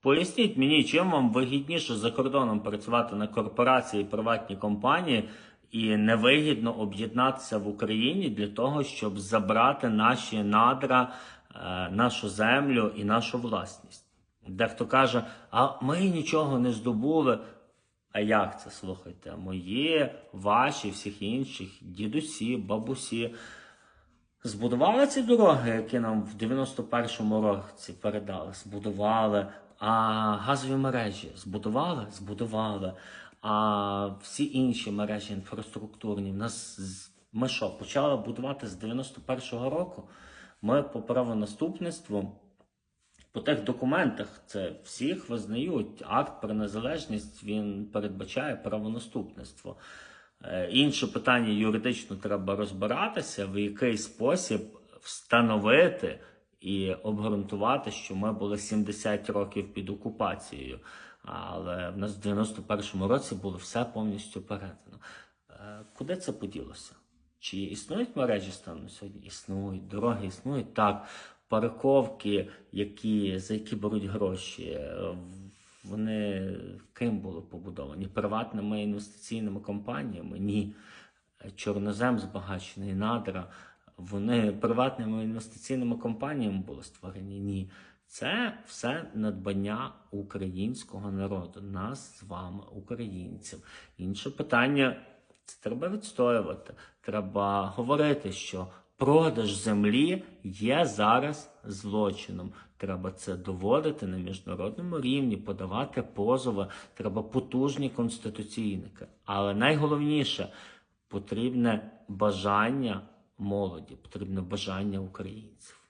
Поясніть мені, чим вам вигідніше за кордоном працювати на корпорації, приватні компанії і невигідно об'єднатися в Україні для того, щоб забрати наші надра, е, нашу землю і нашу власність. Дехто каже, а ми нічого не здобули. А як це слухайте? Мої, ваші, всіх інших, дідусі, бабусі збудували ці дороги, які нам в 91-му році передали. Збудували. А газові мережі збудували? Збудували. А всі інші мережі інфраструктурні нас ми що, почали будувати з 91-го року? Ми по правонаступництву по тих документах це всіх визнають. Акт про незалежність він передбачає правонаступництво. Е, Інше питання юридично треба розбиратися, в який спосіб встановити і обґрунтувати, що ми були 70 років під окупацією. Але в нас в 91-му році було все повністю передано. Е, Куди це поділося? Чи існують мережі станом на сьогодні? Існують, дороги існують так. Парковки, які, за які беруть гроші, вони ким були побудовані? Приватними інвестиційними компаніями? Ні. Чорнозем збагачений надра. Вони приватними інвестиційними компаніями були створені? Ні. Це все надбання українського народу, нас з вами, українців. Інше питання це треба відстоювати. Треба говорити, що продаж землі є зараз злочином. Треба це доводити на міжнародному рівні, подавати позови. Треба потужні конституційники. Але найголовніше потрібне бажання молоді, потрібне бажання українців.